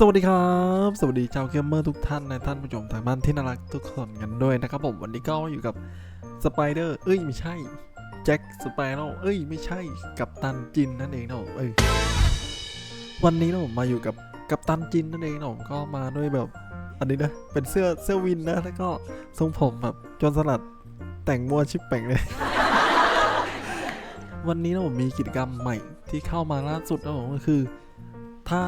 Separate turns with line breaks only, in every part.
สวัสดีครับ สวัสดีชาวเกมเมอร์ทุกท่านและท่านผู้ชมทางบ้านที่น่ารักทุกคนกันด้วยนะครับผมวันนี้ก็อยู่กับสไปเดอร์เอ้ยไม่ใช่แจ็คสไปโร่เอ้ยไม่ใช่กับตันจินนั่นเองนะเอ้ยวันนี้นะผมมาอยู่กับกับตันจินนั่นเองเนาะผมก็มาด้วยแบบ อันนี้นะเป็นเสื้อเสื้อวินนะแล้วก็ทรงผมแบบจนสลัดแต่งมัวชิปแป่งเลยวันนี้นะผมมีกิจกรรมใหม่ที่เข้ามาล่าสุดนะผมก็คือ ถ้า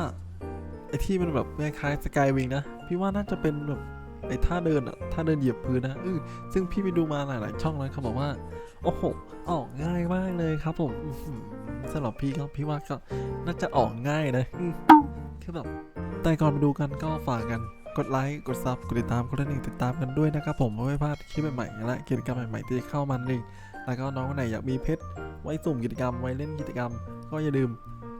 ไอที่มันแบบคล้ายสกายวิงนะ พี่ว่าน่าจะเป็นแบบไอท่าเดินอะท่าเดินเหยียบพื้นนะออซึ่งพี่ไปดูมาหลาย ๆ ช่องแล้วเขาบอกว่า โอ้โห ออกง่ายมากเลยครับผมสำหรับพี่ก็พี่ว่าก็น่าจะออกง่ายนะคือแบบแต่ก่อนไปดูกันก็ฝากกัน กดไลค์ กดซับ กดติดตาม กดกระดิ่งติดตามกันด้วยนะครับผมเพื่อไม่พลาดคลิปใหม่ ๆ และกิจกรรมใหม่ ๆ ที่เข้ามานั่นเองแล้วก็น้องคนไหนอยากมีเพชรไว้สุ่มกิจกรรม ไว้เล่นกิจกรรม ก็อย่าลืม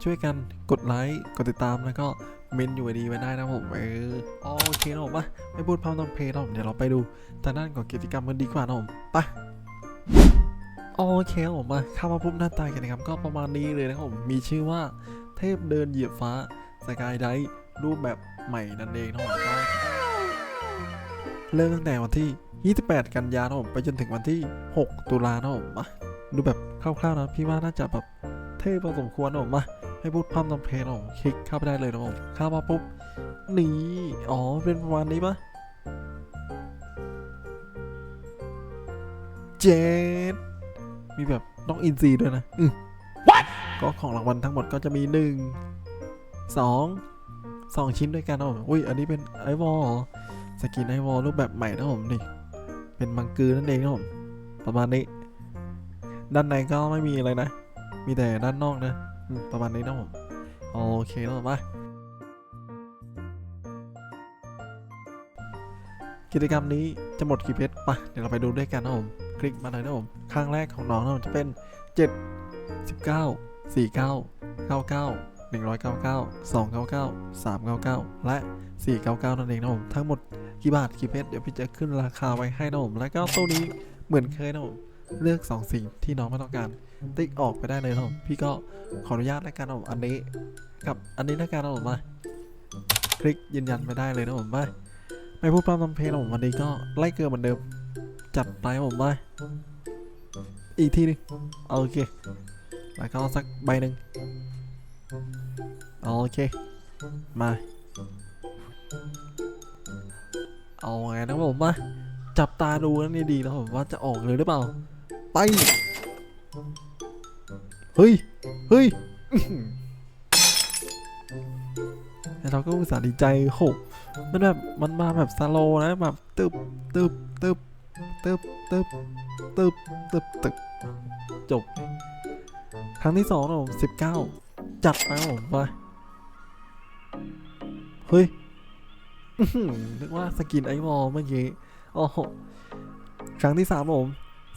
ช่วยกันกดไลค์ กดติดตามแล้วก็ เมนอยู่ดีไว้ได้นะผมเออโอเคนะผมปะไม่พูดพร่ำทำเพลงนะผมเดี๋ยวเราไปดูทางด้านของกิจกรรมกันดีกว่านะผมไปโอเคนะผมมาเข้ามาปุ๊บหน้าตากันนะครับก็ประมาณนี้เลยนะครับผมมีชื่อว่าเทพเดินเหยียบฟ้าสกายไดรูปแบบใหม่นั่นเองนะผมก็เริ่มตั้งแต่วันที่ 28 กันยายนะผมไปจนถึงวันที่ 6 ตุลานะผมมาดูแบบคร่าวๆนะพี่ว่าน่าจะแบบเท่พอสมควรนะผมมา ให้พูดพร่ำทำเพลงนะผมคลิกเข้าไปได้เลยนะผมเข้ามาปุ๊บนี่อ๋อเป็นประมาณนี้ปะเจ็ดมีแบบน้องอินซีด้วยนะอืมก็ของรางวัลทั้งหมดก็จะมีหนึ่งสองสองชิ้นด้วยกันนะผมอุ้ยอันนี้เป็นไอวอลสกินไอวอลรูปแบบใหม่นะผมนี่เป็นมังกือนั่นเองนะผมประมาณนี้ ด้านในก็ไม่มีอะไรนะ มีแต่ด้านนอกนะอืม ประมาณนี้นะผม โอเคแล้วมากิจกรรมนี้จะหมดกี่เพชรปะเดี๋ยวเราไปดูด้วยกันนะผม คลิกมาเลยนะผม ข้างแรกของน้องนะผมจะเป็น 7 19 49 99 199 299 399 และ 499 นั่นเองนะผมทั้งหมดกี่บาทกี่เพชรเดี๋ยวพี่จะขึ้นราคาไว้ให้นะผมแล้วก็ตัวนี้เหมือนเคยนะผม เลือก2สิ่งที่น้องไม่ต้องการ ติ๊กออกไปได้เลยนะผมพี่ก็ขออนุญาตแล้วกันนะผมอันนี้ กับอันนี้แล้วกันนะผมมาคลิกยืนยันไปได้เลยนะผมมาไม่พูดพร่ำทำเพลงนะผมวันนี้ก็ไล่เกลือเหมือนเดิม จัดไปผมมาอีกทีนึงโอเค แล้วก็สักใบหนึ่งโอเค มา เอาไงนะผมมาจับตาดูนะนี่ดีนะผมว่าจะออกเลยหรือเปล่า ไป เฮ้ย เฮ้ยแล้วเราก็อุตส่าห์ดีใจโหมันแบบมันมาแบบสโลนะแบบตึบตึบตึบตึบตึบตึบตึบตึบจบ ครั้งที่สองนะผมสิบเก้าจัดไปผมไป เฮ้ยนึกว่าสกินไอวอเมื่อกี้อ้โหครั้งที่สามผม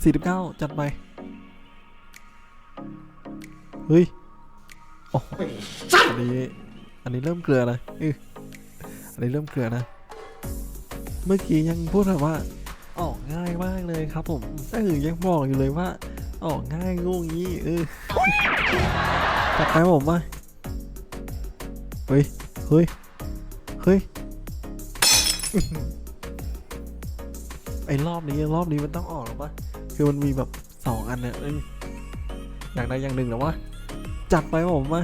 สี่สิบเก้าจัดไป เฮ้ย โอ้โหอันนี้ อันนี้เริ่มเกลือนะอื้ออันนี้เริ่มเกลือนะ เมื่อกี้ยังพูดแบบว่า ออกง่ายมากเลยครับผมเออยังบอกอยู่เลยว่า ออกง่ายงูงี้เออจัดไปผมว่าเฮ้ย เฮ้ย เฮ้ย อื้อหือไอ้รอบนี้รอบนี้มันต้องออกหรอปะคือมันมีแบบสองอันเนี่ยอย่างใดอย่างหนึ่งแล้วะจัดไปผมมา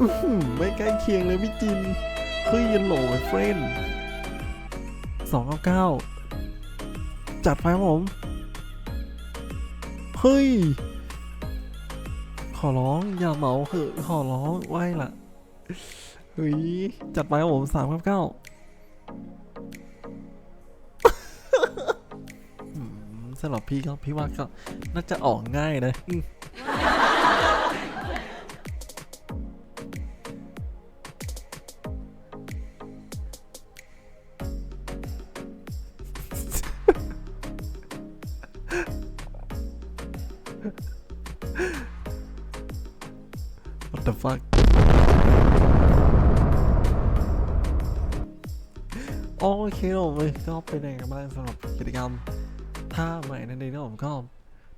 อื้อหือไม่ใกล้เคียงเลยพี่จินเฮ้ยยันโหลไอ้เฟรนสองเก้าเก้าจัดไปผมเฮ้ยขอร้องอย่าเหมาเหอะขอร้องไหวละเฮ้ยจัดไปผมสามเก้าเก้า สำหรับพี่ก็พี่ว่าก็น่าจะออกง่ายนะอืม What the fuck โอเคครับผมก็เป็นยังไงกันบ้างสำหรับกิจกรรม ท่าใหม่นั่นเองนะผมก็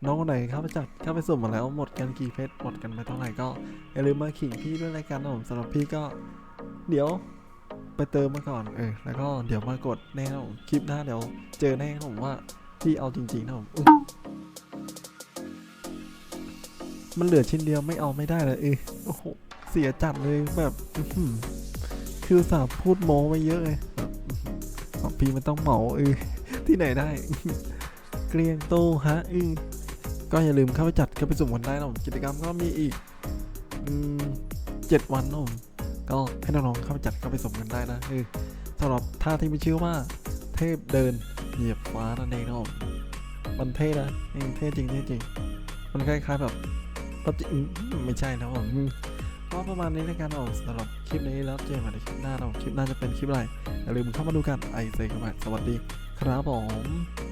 น้องคนไหนเข้าไปจัดเข้าไปสุ่มมาแล้วหมดกันกี่เพชรหมดกันไปเท่าไหร่ก็อย่าลืมมาขิงพี่ด้วยรายการนะผมสำหรับพี่ก็ เดี๋ยวไปเติมมาก่อนเออแล้วก็เดี๋ยวมากดแน่นะผมคลิปหน้าเดี๋ยวเจอแน่นะผมว่าพี่เอาจริงๆนะผมมันเหลือชิ้นเดียวไม่เอาไม่ได้เลยเออโอ้โหเสียจัดเลยแบบคือสาห์พูดโม้ไปเยอะเลยแบบอื้อหือของพี่มันต้องเหมาเออที่ไหนได้ เกลียงโตฮะอือก็อย่าลืมเข้าไปจัดเข้าไปสุ่มกันได้นะผมกิจกรรมก็มีอีกอืมเจ็ดวันนะผมก็ให้น้องๆเข้าไปจัดเข้าไปสุ่มกันได้นะเออสำหรับท่าที่มีชื่อว่า เทพเดินเหยียบฟ้านั่นเองนะผมมันเท่นะเออเท่จริงเท่จริงมันคล้ายๆแบบปฏิอืมไม่ใช่นะผมก็ประมาณนี้ในการออกสำหรับคลิปนี้แล้วเจอกันในคลิปหน้าเราคลิปหน้าจะเป็นคลิปอะไรอย่าลืมเข้ามาดูกันไอเซกันไปสวัสดีครับผม